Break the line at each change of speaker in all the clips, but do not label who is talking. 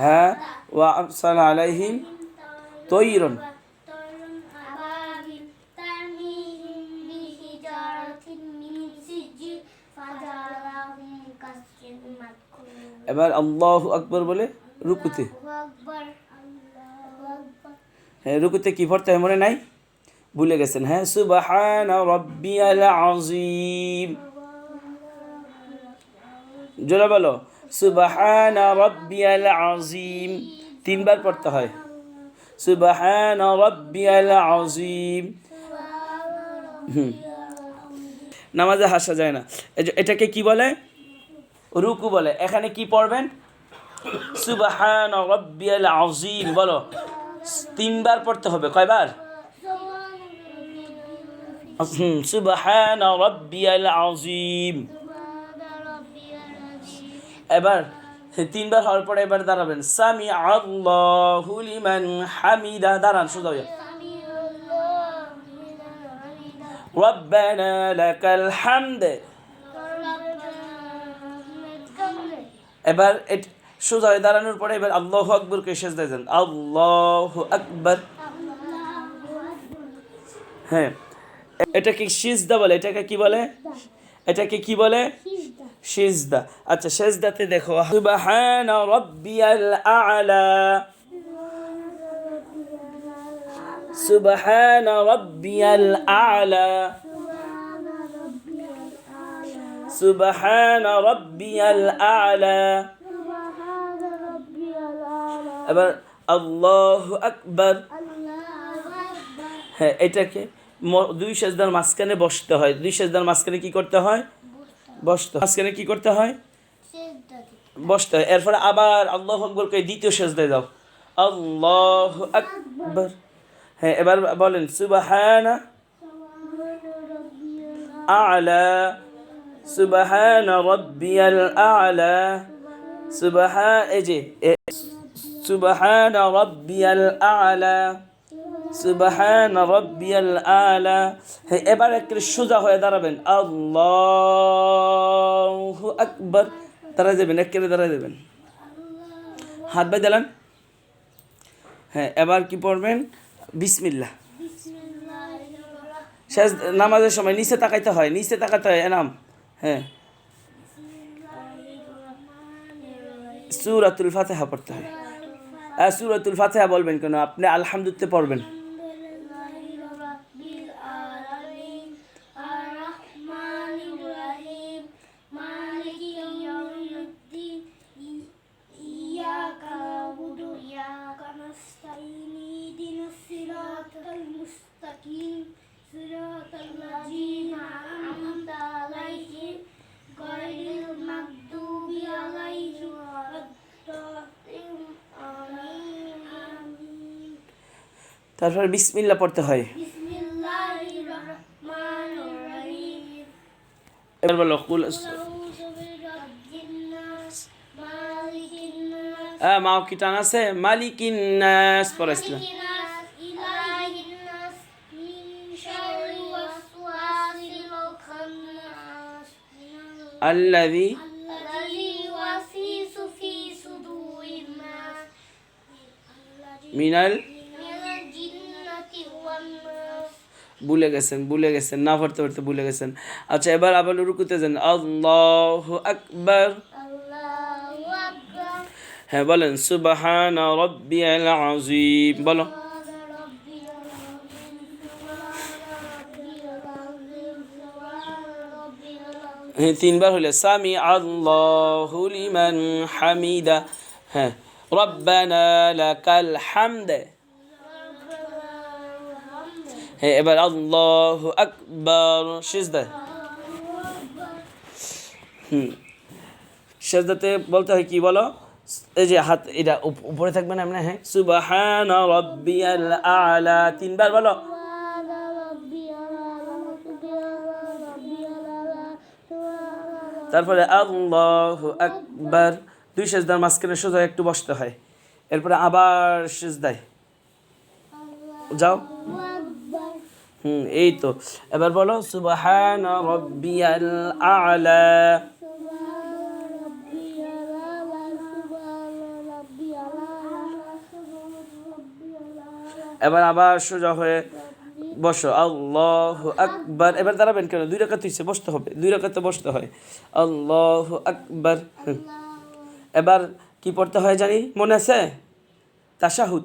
হ্যাঁ ওয়া আরসাল আলাইহিম তৈরন। এবার আল্লাহ আকবর বলে রুকুতে। হ্যাঁ রুকুতে কি পড়তে হয় মনে নাই? ভুলে গেছেন। হ্যাঁ সুবাহান রব্বিয়াল আজিম জোরে বলো। সুবাহান রব্বিয়াল আজিম তিনবার পড়তে হয়। সুবাহান রব্বিয়াল আজিম হুম। নামাজে হাসা যায় না। এটাকে কি বলে? রুকু বলে। এখানে কি পড়বেন? সুবাহান রব্বিয়াল আজিম বলো। তিনবার পড়তে হবে। কয়বার? সুবাহান রব্বিয়াল আজিম এবার তিনবার হওয়ার পরে এবার দাঁড়াবেন সামি আল্লাহু লিমান হামিদা দাঁড়ান সোজা হয়ে ربنا لك الحمد এবার এট- সোজা হয়ে দাঁড়ানোর পরে এবার আল্লাহ আকবরকে শেষ দেন আল্লাহ আকবর হ্যাঁ এটাকে সিজদা বলে এটাকে কি বলে এটাকে কি বলে সিজদা। আচ্ছা সেজদাতে দেখো, সুবহান রাব্বিয়াল আ'লা। সুবহান রাব্বিয়াল আ'লা। সুবহান রাব্বিয়াল আ'লা। এবার, আল্লাহু আকবার। হ্যাঁ এটাকে দুই সেজদার মাঝখানে বসতে হয়। দুই সেজদার মাঝখানে কি করতে হয়? বসতে। মাঝখানে কি করতে হয়? বসতে। হয় এরপরে আবার আল্লাহ আকবরকে দ্বিতীয় সেজদায় যাও। আল্লাহ আকবর। হ্যাঁ এবার বলেন সুবাহানা আলা সুবাহান রব্বিয়াল আলা সুবাহা এই যে সুবাহান রব্বিয়াল আলা। সুবাহান রব্বিয়াল আলা। এবার একটু সোজা হয়ে দাঁড়াবেন। আল্লাহু আকবার। দাঁড়ায় যাবেন, একেবারে দাঁড়ায় যাবেন। হাত বাই দিলেন হ্যাঁ এবার কি পড়বেন? বিসমিল্লাহ। শেষ নামাজের সময় নিচে তাকাইতে হয়, নিচে তাকাতে হয়, এনাম। হ্যাঁ। সুরাতুল ফাতেহা পড়তে হয়। সুরাতুল ফাতেহা বলবেন কেন? আপনি আলহামদুলিল্লাহ পড়বেন। তারপর বিসমিল্লা পড়তে হয়। মাও কি আছে?
মালিকিন্নাস আল্লাদি
মিনাল ভুলে গেছেন ভুলে গেছেন না পড়তে পড়তে ভুলে গেছেন। আচ্ছা এবার আবার রুকুতে যান। আল্লাহ আকবর। হ্যাঁ বলেন সুবাহান রব্বিয়াল আজিম বলো। হ্যাঁ, তিনবার হলে সামি আল্লাহ লিমান হামিদা। হ্যাঁ রব্বানা লাকাল হামদা। হ্যাঁ এবার আল্লাহ আকবর সিজদা হুম সেজদাতে বলতে হয় কি বলো এই যে হাত, এটা উপরে থাকবে না, এমনি হ্যাঁ? সুবাহান রব্বিয়াল আলা। তিনবার বলো। তারপরে আল্লাহ আকবার। দুই সেজদার মাঝখানে সোজা একটু বসতে হয়। এরপরে আবার সেজদায়। যাও। হুম, এই তো। এবার বলো, সুবাহান রব্বিয়াল আলা। এবার আবার সোজা হয়ে বসো। আল্লাহ আকবার। এবার দাঁড়াবেন কেন? দুই রাখা তুইছে বসতে হবে। দুই রাখাতে বসতে হয়। আল্লাহ আকবার। এবার কি পড়তে হয় জানি? মনে আছে? তাশাহুদ।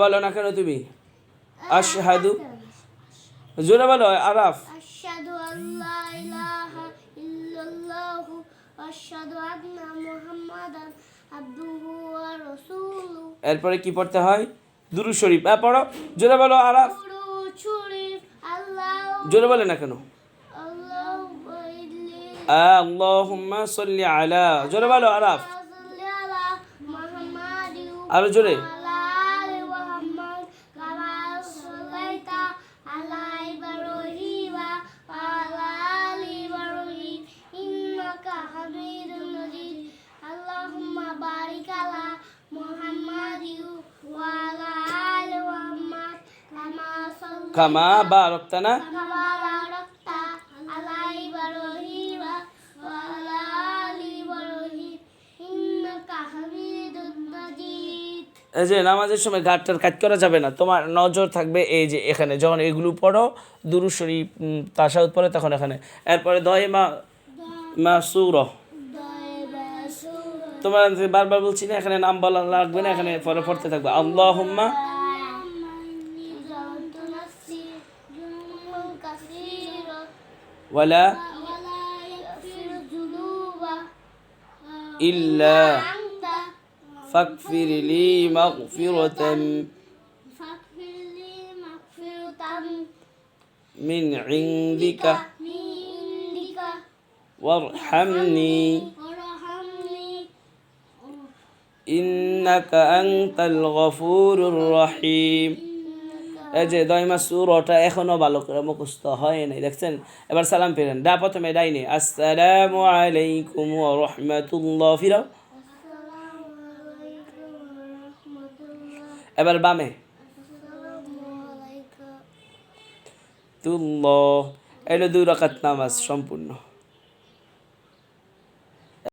বলো না কেন তুমি? আশহাদু জোরে বলো আরাফ।
আশহাদু আল্লাহ ইলাহা ইল্লাল্লাহু আশহাদু আন্না মুহাম্মাদান আবদুহু ওয়া
এরপরে কি পড়তে হয়? দুরু শরীফ। হ্যাঁ পড়ো। জোরে বলো আরাফ। জোরে বলে না কেন? আল্লাহুম্মা সাল্লি আলা জোরে বলো আরাফ। আরও জোরে। কামা
বা রক্তানা
এই যে নামাজের সময় গাঠটার কাজ করা যাবে না। তোমার নজর থাকবে এই যে এখানে। যখন এগুলো পড়ো দুরুশরী তাসাউদ পড়ে তখন এখানে। এরপরে দহে মা মা সুর। তোমার বারবার বলছি না, এখানে নাম বলা লাগবে না, এখানে পরে পড়তে থাকবে। আল্লাহ
ولا
إلا
فاغفر لي مغفرة من عندك. وارحمني.
إنك أنت الغفور الرحيم. যে দয়মা সুরটা এখনও ভালো করে মুখস্থ হয় নাই দেখছেন? এবার সালাম ফিরেন। ডা প্রথমে ডাইনি আসসালামু আলাইকুম রহমতুল্লাহ। ফিরাও এবার বামে। তুল্ল এটা দুই রকাত নামাজ সম্পূর্ণ।